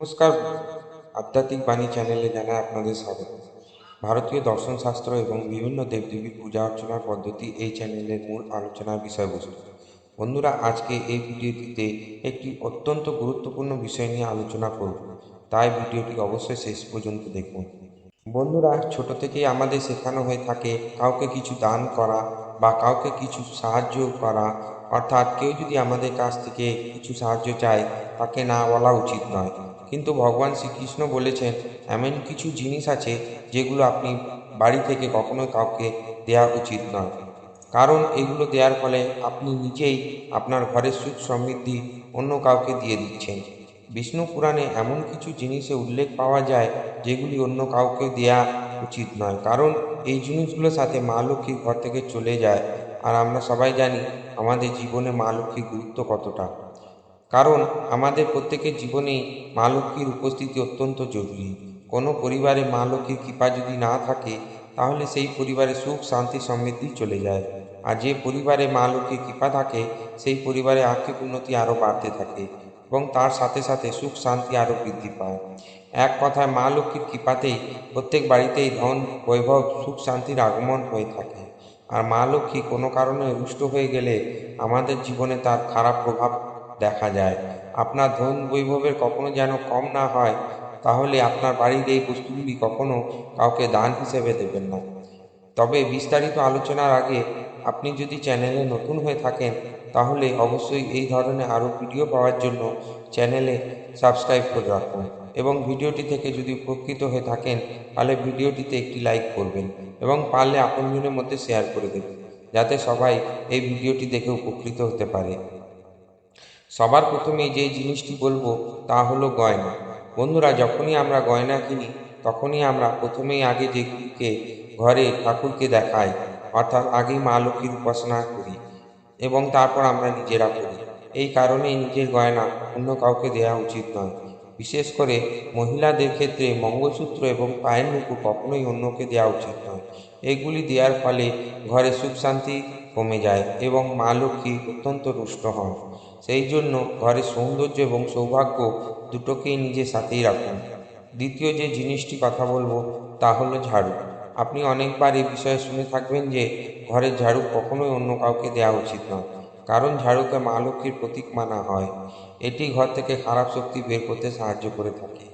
নমস্কার। আধ্যাত্মিক বাণী চ্যানেলে জানাই আপনাদের স্বাগত। ভারতীয় দর্শন শাস্ত্র এবং বিভিন্ন দেবদেবীর পূজা অর্চনার পদ্ধতি এই চ্যানেলের মূল আলোচনার বিষয়বস্তু। বন্ধুরা, আজকে এই ভিডিওটিতে একটি অত্যন্ত গুরুত্বপূর্ণ বিষয় নিয়ে আলোচনা করব। তাই ভিডিওটি অবশ্যই শেষ পর্যন্ত দেখুন। বন্ধুরা, ছোট থেকেই আমাদের শেখানো হয়ে থাকে কাউকে কিছু দান করা বা কাউকে কিছু সাহায্য করা অর্থাৎ কেউ যদি আমাদের কাছ থেকে কিছু সাহায্য চায়, তাকে না বলা উচিত নয়। কিন্তু ভগবান শ্রীকৃষ্ণ বলেছেন, এমন কিছু জিনিস আছে যেগুলো আপনি বাড়ি থেকে কখনো কাউকে দেওয়া উচিত নয়। কারণ এগুলো দেওয়ার ফলে আপনি নিজেই আপনার ঘরের সুখ সমৃদ্ধি অন্য কাউকে দিয়ে দিচ্ছেন। বিষ্ণু পুরাণে এমন কিছু জিনিসে উল্লেখ পাওয়া যায় যেগুলি অন্য কাউকে দেয়া উচিত নয়। কারণ এই জিনিসগুলোর সাথে মা লক্ষ্মীর ঘর থেকে চলে যায়। আর আমরা সবাই জানি আমাদের জীবনে মা লক্ষ্মীর গুরুত্ব কতটা। কারণ আমাদের প্রত্যেকের জীবনেই মা লক্ষ্মীর উপস্থিতি অত্যন্ত জরুরি। কোনো পরিবারে মা লক্ষ্মীর কৃপা যদি না থাকে, তাহলে সেই পরিবারে সুখ, শান্তি, সমৃদ্ধি চলে যায়। আর যে পরিবারে মা লক্ষ্মীর কৃপা থাকে, সেই পরিবারে আর্থিক উন্নতি আরও বাড়তে থাকে এবং তার সাথে সাথে সুখ, শান্তি আরও বৃদ্ধি পায়। এক কথায়, মা লক্ষ্মীর কৃপাতেই প্রত্যেক বাড়িতেই ধন, বৈভব, সুখ, শান্তির আগমন হয়ে থাকে। আর মা লক্ষ্মী কোনো কারণে রুষ্ট হয়ে গেলে আমাদের জীবনে তার খারাপ প্রভাব দেখা যায়? আপনার ধন বৈভবের কখনো যেন কম না হয়, তাহলে আপনার বাড়ির এই বস্তুগুলি কখনো কাউকে দান হিসেবে দেবেন না। তবে বিস্তারিত আলোচনার আগে আপনি যদি চ্যানেলে নতুন হয়ে থাকেন, তাহলে অবশ্যই এই ধরনের আরও ভিডিও পাওয়ার জন্য চ্যানেলে সাবস্ক্রাইব করে রাখুন। এবং ভিডিওটি থেকে যদি উপকৃত হয়ে থাকেন, তাহলে ভিডিওটিতে একটি লাইক করবেন। এবং পারলে আপনজনের মধ্যে শেয়ার করে দেবেন যাতে সবাই এই ভিডিওটি দেখে উপকৃত হতে পারে। সবার প্রথমে যে জিনিসটি বলব তা হলো গয়না। বন্ধুরা, যখনই আমরা গয়না কিনি, তখনই আমরা প্রথমেই আগে যেগুলিকে ঘরে ঠাকুরকে দেখাই, অর্থাৎ আগেই মা লক্ষ্মীর উপাসনা করি এবং তারপর আমরা নিজেরা করি। এই কারণে নিজের গয়না অন্য কাউকে দেওয়া উচিত নয়। বিশেষ করে মহিলাদের ক্ষেত্রে মঙ্গলসূত্র এবং পায়ের নুকু কখনোই অন্যকে দেওয়া উচিত এগুলি দেওয়ার ফলে ঘরে সুখ শান্তি কমে যায় এবং মা লক্ষ্মী অত্যন্ত রুষ্ট হন। সেই জন্য ঘরের সৌন্দর্য এবং সৌভাগ্য দুটোকেই নিজের সাথেই রাখুন। দ্বিতীয় যে জিনিসটি কথা বলব, তা হলো ঝাড়ু। আপনি অনেকবার এই বিষয়ে শুনে থাকবেন যে ঘরের ঝাড়ু কখনোই অন্য কাউকে দেওয়া উচিত নয়, কারণ ঝাড়ুকে মা লক্ষ্মীর প্রতীক মানা হয়। এটি ঘর থেকে খারাপ শক্তি বের করতে সাহায্য করে থাকে।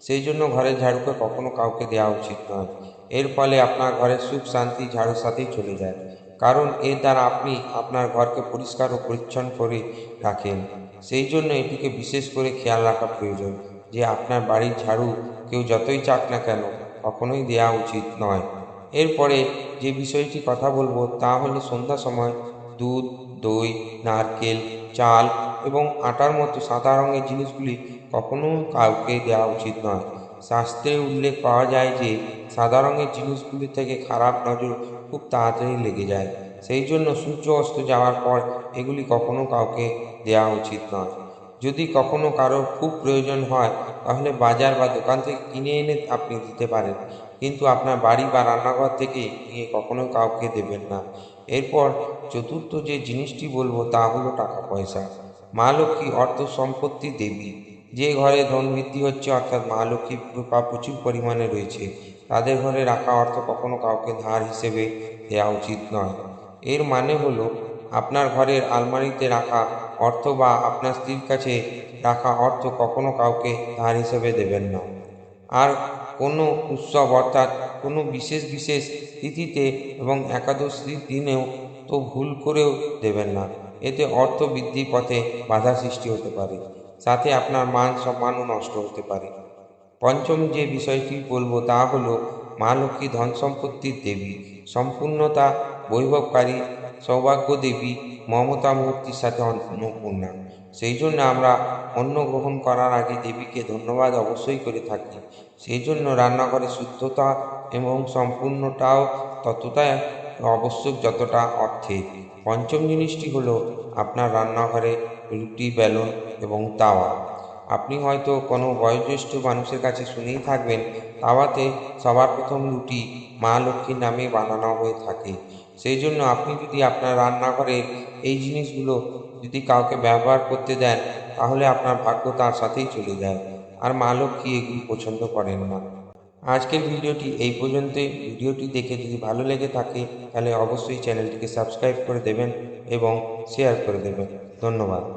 সেই জন্য ঘরের ঝাড়ুকে কখনো কাউকে দেওয়া উচিত নয়। এর ফলে আপনার ঘরের সুখ, শান্তি, ঝাড়ুর সাথেই চলে যায়। কারণ এর দ্বারা আপনি আপনার ঘরকে পরিষ্কার ও পরিচ্ছন্ন করে রাখেন। সেই জন্য এটিকে বিশেষ করে খেয়াল রাখা প্রয়োজন যে আপনার বাড়ির ঝাড়ু কেউ যতই চাক না কেন কখনোই দেওয়া উচিত নয়। এরপরে যে বিষয়টি কথা বলব তা হলো সন্ধ্যা সময় দুধ, দই, নারকেল চাল এবং আটার মতো সাদা রঙের জিনিসগুলি কখনো কাউকে দেওয়া উচিত নয়। শাস্ত্রে উল্লেখ পাওয়া যায় যে, সাদা রঙের জিনিসগুলি থেকে খারাপ নজর খুব তাড়াতাড়ি লেগে যায়। সেই জন্য সূর্য অস্ত যাওয়ার পর এগুলি কখনো কাউকে দেওয়া উচিত নয়। যদি কখনো কারও খুব প্রয়োজন হয়, তাহলে বাজার বা দোকান থেকে কিনে এনে আপনি দিতে পারেন। কিন্তু আপনার বাড়ি বা রান্নাঘর থেকে নিয়ে কখনো কাউকে দেবেন না। এরপর চতুর্থ যে জিনিসটি বলব তা হলো টাকা পয়সা। মা লক্ষ্মী অর্থ সম্পত্তি দেবী। যে ঘরে ধন বৃদ্ধি হচ্ছে, অর্থাৎ মা লক্ষ্মী কৃপা প্রচুর পরিমাণে রয়েছে। তাদের ঘরে রাখা অর্থ কখনো কাউকে ধার হিসেবে দেওয়া উচিত নয়। এর মানে হলো, আপনার ঘরের আলমারিতে রাখা অর্থ বা আপনার স্ত্রীর কাছে রাখা অর্থ কখনো কাউকে ধার হিসেবে দেবেন না। আর কোনো উৎসব অর্থাৎ কোনো বিশেষ বিশেষ তিথিতে এবং একাদশীর দিনেও তো ভুল করেও দেবেন না। এতে অর্থ বৃদ্ধির পথে বাধা সৃষ্টি হতে পারে, সাথে আপনার মান সম্মানও নষ্ট হতে পারে। পঞ্চম যে বিষয়টি বলব তা হলো মা লক্ষ্মী ধন সম্পত্তির দেবী, সম্পূর্ণতা বৈভবকারী সৌভাগ্য দেবী মমতা মূর্তির সাথে অন্নপূর্ণা। সেই জন্য আমরা অন্ন গ্রহণ করার আগে দেবীকে ধন্যবাদ অবশ্যই করে থাকি। সেই জন্য রান্নাঘরে শুদ্ধতা এবং সম্পূর্ণটাও ততটাই আবশ্যক যতটা অর্থে পঞ্চম জিনিসটি হলো আপনার রান্নাঘরে রুটি, বেলুন এবং তাওয়া। আপনি হয়তো কোনো বয়োজ্যেষ্ঠ মানুষের কাছে শুনেই থাকবেন, তাওয়াতে সবার প্রথম রুটি মা লক্ষ্মীর নামে বানানো হয়ে থাকে। সেই জন্য আপনি যদি আপনার রান্নাঘরে এই জিনিসগুলো যদি কাউকে ব্যবহার করতে দেন, তাহলে আপনার ভাগ্য তার সাথেই চলে যায়। আর মা লক্ষ্মী এগুলি পছন্দ করেন না। আজকের ভিডিওটি এই পর্যন্তই। ভিডিওটি দেখে যদি ভালো লেগে থাকে, তাহলে অবশ্যই চ্যানেলটিকে সাবস্ক্রাইব করে দেবেন এবং শেয়ার করে দেবেন। ধন্যবাদ।